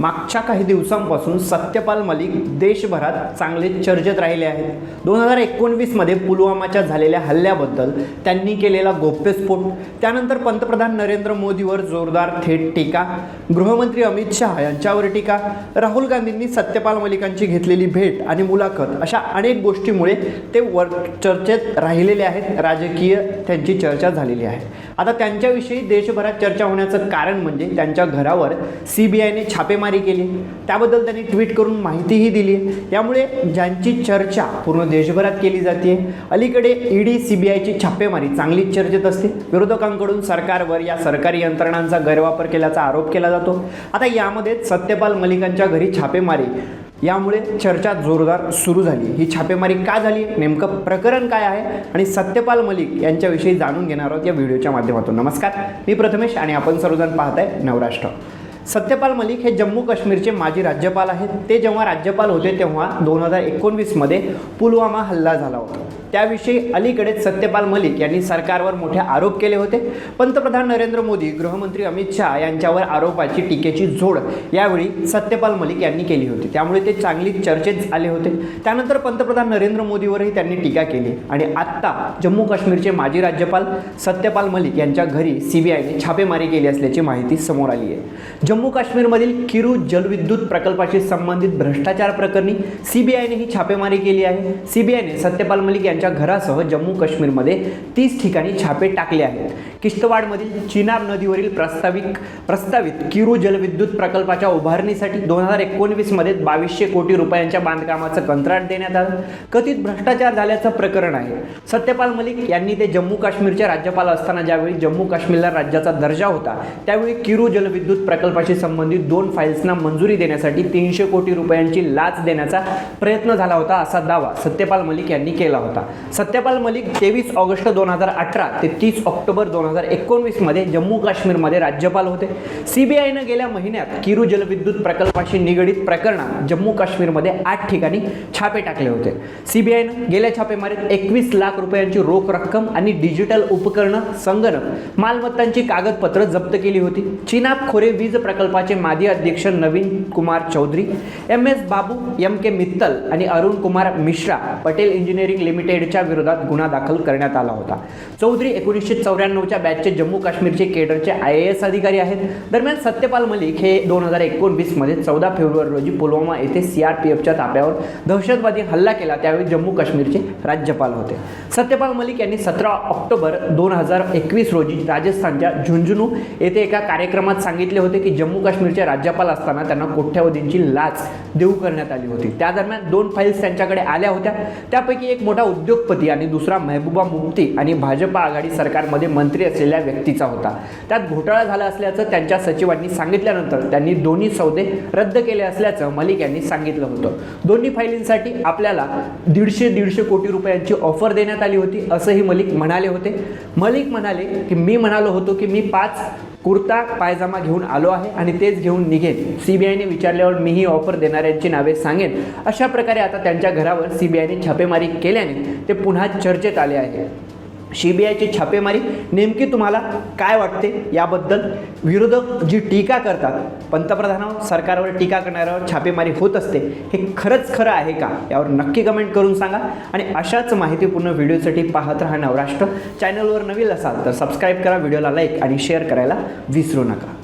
मागच्या काही दिवसांपासून सत्यपाल मलिक देशभरात चांगले चर्चेत राहिले आहेत. दोन हजार एकोणवीसमध्ये पुलवामाच्या झालेल्या हल्ल्याबद्दल त्यांनी केलेला गोप्यस्फोट त्यानंतर पंतप्रधान नरेंद्र मोदीवर जोरदार थेट टीका गृहमंत्री अमित शहा यांच्यावर टीका राहुल गांधींनी सत्यपाल मलिकांची घेतलेली भेट आणि मुलाखत अशा अनेक गोष्टीमुळे ते वर चर्चेत राहिलेले आहेत. राजकीय त्यांची चर्चा झालेली आहे. आता त्यांच्याविषयी देशभरात चर्चा होण्याचं कारण म्हणजे त्यांच्या घरावर सी बी मारामारी केली. त्याबद्दल त्यांनी ट्विट करून माहितीही दिली. यामुळे ज्यांची चर्चा पूर्ण देशभरात केली जाते अलीकडे ईडी सी बी आयची छापेमारी चांगलीच चर्चेत असते. विरोधकांकडून सरकारवर या सरकारी यंत्रणांचा गैरवापर केल्याचा आरोप केला जातो. आता यामध्ये सत्यपाल मलिकांच्या घरी छापेमारी. यामुळे चर्चा जोरदार सुरू झाली. ही छापेमारी का झाली? नेमकं प्रकरण काय आहे? आणि सत्यपाल मलिक यांच्याविषयी जाणून घेणार आहोत या व्हिडिओच्या माध्यमातून. नमस्कार. मी प्रथमेश आणि आपण सर्वजण पाहताय नवराष्ट्र. सत्यपाल मलिक हे जम्मू काश्मीरचे माजी राज्यपाल आहेत. ते जेव्हा राज्यपाल होते तेव्हा दोन हजार एकोणवीसमध्ये पुलवामा हल्ला झाला होता. त्याविषयी अलीकडेच सत्यपाल मलिक यांनी सरकारवर मोठे आरोप केले होते. पंतप्रधान नरेंद्र मोदी गृहमंत्री अमित शहा यांच्यावर आरोपाची टीकेची झोड यावेळी सत्यपाल मलिक यांनी केली होती. त्यामुळे ते चांगली चर्चेत आले होते. त्यानंतर पंतप्रधान नरेंद्र मोदीवरही त्यांनी टीका केली. आणि आत्ता जम्मू काश्मीरचे माजी राज्यपाल सत्यपाल मलिक यांच्या घरी सीबीआयने छापेमारी केली असल्याची माहिती समोर आली आहे. जम्मू काश्मीरमधील किरू जलविद्युत प्रकल्पाशी संबंधित भ्रष्टाचार प्रकरणी सीबीआयने ही छापेमारी केली आहे. सीबीआयने सत्यपाल मलिक यांच्या घरासह जम्मू काश्मीरमध्ये तीस ठिकाणी छापे टाकले आहेत. किश्तवाडमधील चिनाब नदीवरील प्रस्तावित प्रस्तावित किरू जलविद्युत प्रकल्पाच्या उभारणीसाठी दोन हजार एकोणवीसमध्ये बावीसशे कोटी रुपयांच्या बांधकामाचं कंत्राट देण्यात आलं. कथित भ्रष्टाचार झाल्याचं प्रकरण आहे. सत्यपाल मलिक यांनी ते जम्मू काश्मीरचे राज्यपाल असताना ज्यावेळी जम्मू काश्मीरला राज्याचा दर्जा होता त्यावेळी किरू जलविद्युत प्रकल्पाशी संबंधित दोन फाईल्सना मंजुरी देण्यासाठी तीनशे कोटी रुपयांची लाच देण्याचा प्रयत्न झाला होता असा दावा सत्यपाल मलिक यांनी केला होता. सत्यपाल मलिक तेवीस ऑगस्ट दोन हजार अठरा ते तीस ऑक्टोबर दोन हजार एकोणवीसमध्ये जम्मू काश्मीरमध्ये राज्यपाल होते. सीबीआयनं गेल्या महिन्यात किरू जलविद्युत प्रकल्पाशी निगडीत प्रकरणात जम्मू काश्मीरमध्ये आठ ठिकाणी छापे टाकले होते. सीबीआयनं गेल्या छापेमारीत एकवीस लाख रुपयांची रोख रक्कम आणि डिजिटल उपकरणं संगणक मालमत्तांची कागदपत्र जप्त केली होती. चिनाब खोरे वीज प्रकल्पाचे माजी अध्यक्ष Naveen Kumar Chaudhary M S Babu M K Mittal आणि अरुण कुमार मिश्रा पटेल इंजिनिअरिंग लिमिटेडच्या विरोधात गुन्हा दाखल करण्यात आला होता. चौधरी एकोणीसशे चौऱ्याण्णवच्या बॅचचे जम्मू काश्मीरचे केडरचे आय ए एस अधिकारी आहेत. दरम्यान सत्यपाल मलिक हे दोन हजार एकोणवीसमध्ये चौदा फेब्रुवारी रोजी पुलवामा येथे सी आर पी एफच्या ताफ्यावर दहशतवादी हल्ला केला त्यावेळी जम्मू काश्मीरचे राज्यपाल होते. सत्यपाल मलिक यांनी सतरा ऑक्टोबर दोन हजार एकवीस रोजी राजस्थानच्या झुंझुनू येथे एका कार्यक्रमात सांगितले होते की जम्मू काश्मीरचे राज्यपाल असताना त्यांना कोट्यावधींची लाच देऊ करण्यात आली होती. त्या दरम्यान दोन फाईल्स त्यांच्याकडे आल्या होत्या. त्यापैकी एक मोठा उद्योगपती आणि दुसरा मेहबूबा मुफ्ती आणि भाजपा आघाडी सरकारमध्ये मंत्री असलेल्या व्यक्तीचा होता. त्यात घोटाळा झाला असल्याचं त्यांच्या सचिवांनी सांगितल्यानंतर त्यांनी दोन्ही सौदे रद्द केले असल्याचं मलिक यांनी सांगितलं होतं. दोन्ही फायलींसाठी आपल्याला दीडशे दीडशे कोटी रुपयांची ऑफर देण्यात आली होती असंही मलिक म्हणाले होते. मलिक म्हणाले की मी म्हणालो होतो की मी पाच कुर्ता पायजामा घेऊन आलो आहे आणि तेच घेऊन निघेन. सी बी आयने विचारल्यावर मीही ऑफर देणाऱ्यांची नावे सांगेन. अशा प्रकारे आता त्यांच्या घरावर सी बी आयने छापेमारी केल्याने ते पुन्हा चर्चेत आले आहे सी बी आयची छापेमारी नेमकी तुम्हाला काय वाटते याबद्दल विरोधक जी टीका करतात पंतप्रधानावर सरकारवर टीका करणाऱ्यावर छापेमारी होत असते हे खरंच खरं आहे का? यावर नक्की कमेंट करून सांगा. आणि अशाच माहितीपूर्ण व्हिडिओसाठी पाहत राहा नवराष्ट्र. चॅनलवर नवीन असाल तर सबस्क्राईब करा व्हिडिओला लाईक आणि शेअर करायला विसरू नका.